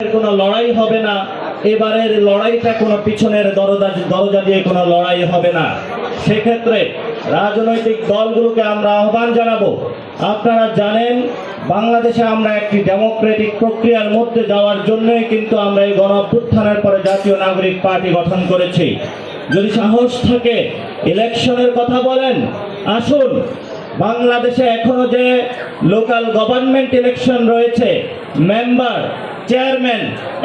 কোনো লড়াই হবে না। এবারের লড়াইটা কোনো পিছনের দরজা দরজা দিয়ে কোনো লড়াই হবে না। সেক্ষেত্রে রাজনৈতিক দলগুলোকে আমরা আহ্বান জানাব। আপনারা জানেন, বাংলাদেশে আমরা একটি ডেমোক্রেটিক প্রক্রিয়ার মধ্যে যাওয়ার জন্যই কিন্তু আমরা এই গণ পরে জাতীয় নাগরিক পার্টি গঠন করেছি। যদি সাহস থাকে, ইলেকশনের কথা বলেন। আসুন, বাংলাদেশে এখনও যে লোকাল গভর্নমেন্ট ইলেকশন রয়েছে মেম্বার, চেয়ারম্যান,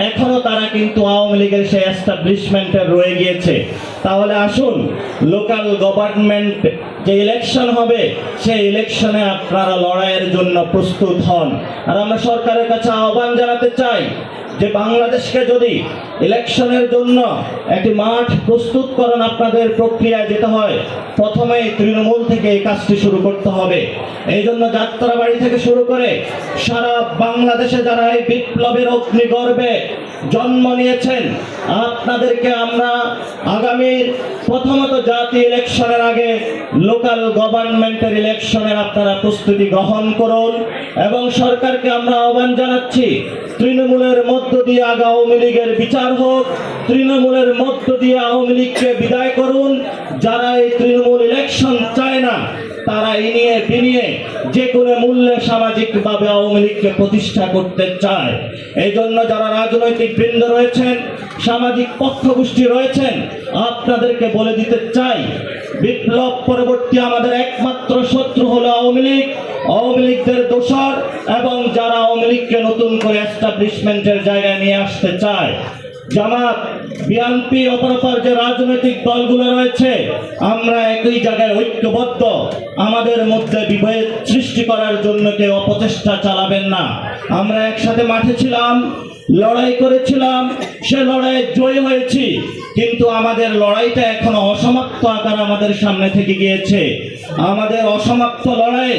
এখনও তারা কিন্তু আওয়ামী লীগের সেই এস্টাবলিশমেন্টে রয়ে গিয়েছে। তাহলে আসুন লোকাল গভর্নমেন্ট যে ইলেকশন হবে, সেই ইলেকশনে আপনারা লড়াইয়ের জন্য প্রস্তুত হন। আর আমরা সরকারের কাছে আহ্বান জানাতে চাই যে বাংলাদেশকে যদি ইলেকশনের জন্য একটি মাঠ প্রস্তুত করেন আপনাদের প্রক্রিয়ায় যেতে হয়, প্রথমেই তৃণমূল থেকে এই কাজটি শুরু করতে হবে। এই জন্য যাত্রাবাড়ি থেকে শুরু করে সারা বাংলাদেশে যারা এই বিপ্লবের অগ্নিগর্ভে জন্ম নিয়েছেন, আপনাদেরকে আমরা আগামী প্রথমত জাতি ইলেকশনের আগে লোকাল গভর্নমেন্টের ইলেকশনের আপনারা প্রস্তুতি গ্রহণ করুন এবং সরকারকে আমরা আহ্বান জানাচ্ছি তৃণমূলের মধ্য দিয়ে আওয়ামী লীগের বিচার হোক, তৃণমূলের মধ্য দিয়ে আওয়ামী লীগকে বিদায় করুন। যারা এই তৃণমূল ইলেকশন চায় না, তারা এই নিয়ে বিনিয়ে যে কোনো মূল্যে সামাজিকভাবে আওয়ামী লীগকে প্রতিষ্ঠা করতে চায়। এই জন্য যারা রাজনৈতিক বৃন্দ রয়েছেন, সামাজিক পক্ষগোষ্ঠী রয়েছেন, আপনাদেরকে বলে দিতে চাই, বিপ্লব পরবর্তী আমাদের একমাত্র শত্রু হলো আওয়ামী লীগ। আওয়ামী লীগদের দোষর লীগকে নতুন করে এস্টাবলিশমেন্টের জায়গায় নিয়ে আসতে চায়। জামাত বিএনপি অপরপর যে রাজনৈতিক দলগুলো রয়েছে, আমরা একই জায়গায় ঐক্যবদ্ধ। আমাদের মধ্যে বিভেদ সৃষ্টি করার জন্য কেউ অপচেষ্টা চালাবেন না। আমরা একসাথে মাঠে ছিলাম, লড়াই করেছিলাম, সে লড়াইয়ে জয় হয়েছি। কিন্তু আমাদের লড়াইটা এখনও অসমাপ্ত আকার আমাদের সামনে থেকে গিয়েছে। আমাদের অসমাপ্ত লড়াই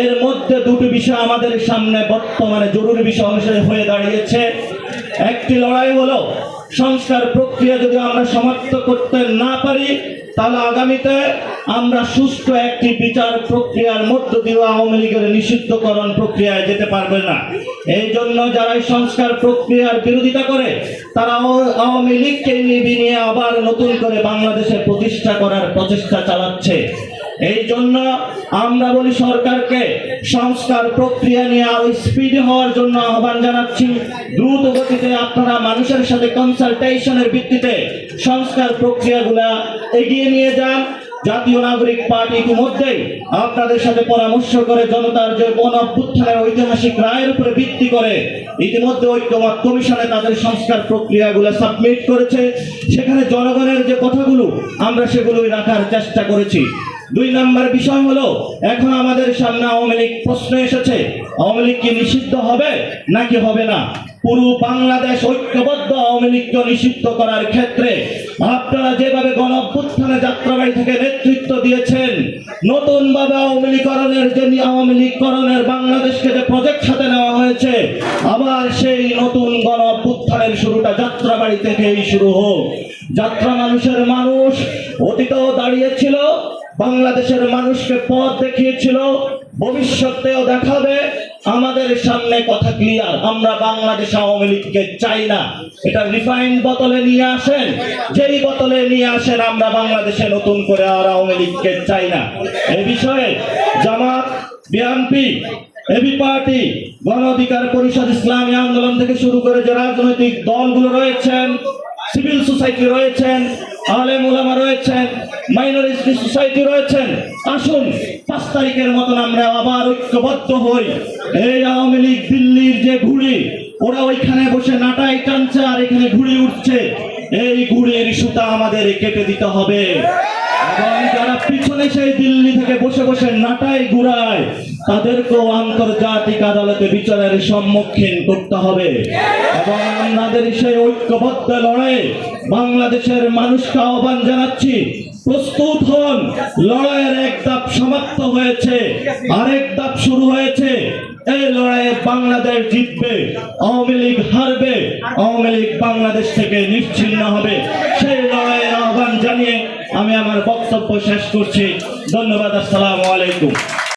এর মধ্যে দুটি বিষয় আমাদের সামনে বর্তমানে জরুরি বিষয় অনুসারে হয়ে দাঁড়িয়েছে। একটি লড়াই হলো সংস্কার প্রক্রিয়া যদি আমরা সমাপ্ত করতে না পারি, তাহলে আগামীতে আমরা সুষ্ঠু একটি বিচার প্রক্রিয়ার মধ্য দিয়ে আওয়ামী লীগের নিষিদ্ধকরণ প্রক্রিয়ায় যেতে পারবে না। এই জন্য যারা এই সংস্কার প্রক্রিয়ার বিরোধিতা করে, তারা আওয়ামী লীগকে নিবি নিয়ে আবার নতুন করে বাংলাদেশে প্রতিষ্ঠা করার প্রচেষ্টা চালাচ্ছে। এই জন্য আমরা বলি সরকারকে সংস্কার প্রক্রিয়া নিয়ে আরও স্পিড হওয়ার জন্য আহ্বান জানাচ্ছি। দ্রুত গতিতে আপনারা মানুষের সাথে কনসালটেশনের ভিত্তিতে সংস্কার প্রক্রিয়াগুলা এগিয়ে নিয়ে যান। জাতীয় নাগরিক পার্টি ইতিমধ্যেই আপনাদের সাথে পরামর্শ করে জনতার যে গণ অভ্যুত্থানের ঐতিহাসিক রায়ের উপরে ভিত্তি করে ইতিমধ্যে ঐক্যমত কমিশনে তাদের সংস্কার প্রক্রিয়াগুলো সাবমিট করেছে। সেখানে জনগণের যে কথাগুলো আমরা সেগুলোই রাখার চেষ্টা করেছি। দুই নম্বর বিষয় হলো, এখন আমাদের সামনে আওয়ামী লীগ প্রশ্ন এসেছে, আওয়ামী লীগ কি নিষিদ্ধ হবে নাকি হবে না? পুরো বাংলাদেশ ঐক্যবদ্ধ আওয়ামী লীগকে নিষিদ্ধ করার ক্ষেত্রে আপনারা যেভাবে গণ অভ্যুত্থানে যাত্রাবাড়ি থেকে নেতৃত্ব দিয়েছেন নতুন ভাবে আওয়ামী লীগকরণের যে আওয়ামী লীগকরণের বাংলাদেশকে যে প্রজেক্ট সাথে নেওয়া হয়েছে, আবার সেই নতুন গণ অভ্যুত্থানের শুরুটা যাত্রাবাড়ি থেকেই শুরু হোক। যাত্রা মানুষের মানুষ, অতীতেও দাঁড়িয়েছিল বাংলাদেশের মানুষকে পথ দেখিয়েছিল, ভবিষ্যতেও দেখাবে, আমাদের সামনে কথা ক্লিয়ার আমরা বাংলাদেশ আওয়ামী লীগকে চাই না। এটা রিফাইন বোতলে নিয়ে আসেন, যেই বোতলে নিয়ে আসেন, আমরা বাংলাদেশে নতুন করে আর আওয়ামী লীগকে চাই না। এই বিষয়ে জামাত, বিএনপি, এবি পার্টি, গণ অধিকার পরিষদ, ইসলামী আন্দোলন থেকে শুরু করে যে রাজনৈতিক দলগুলো রয়েছেন, সিভিল সোসাইটি রয়েছেন, আলেম ওলামা রয়েছেন মাইনরিটি সোসাইটি রয়েছেন। আসুন, পাঁচ তারিখের মতন আমরা আবার ঐক্যবদ্ধ হই। এই আওয়ামী লীগ দিল্লির যে ঘুড়ি ওরা ওইখানে বসে নাটাই টানছে আর এখানে ঘুড়ি উঠছে। এই ঘুড়ির সুতা আমাদের কেটে দিতে হবে। এবং যারা পিছনে সেই দিল্লি থেকে বসে বসে নাটাই ঘুরায়, তাদেরকেও আন্তর্জাতিক আদালতে বিচারের সম্মুখীন করতে হবে। এবং আমাদের সেই ঐক্যবদ্ধ লড়াই বাংলাদেশের মানুষকে আহ্বান জানাচ্ছি প্রস্তুত হন। লড়াইয়ের এক ধাপ সমাপ্ত হয়েছে। আরেক ধাপ শুরু হয়েছে। এই লড়াইয়ে বাংলাদেশ জিতবে, আওয়ামী লীগ হারবে, আওয়ামী লীগ বাংলাদেশ থেকে নিশ্চিন্ন হবে। সেই লড়াইয়ের আহ্বান জানিয়ে আমি আমার বক্তব্য শেষ করছি। ধন্যবাদ, আসসালামু আলাইকুম।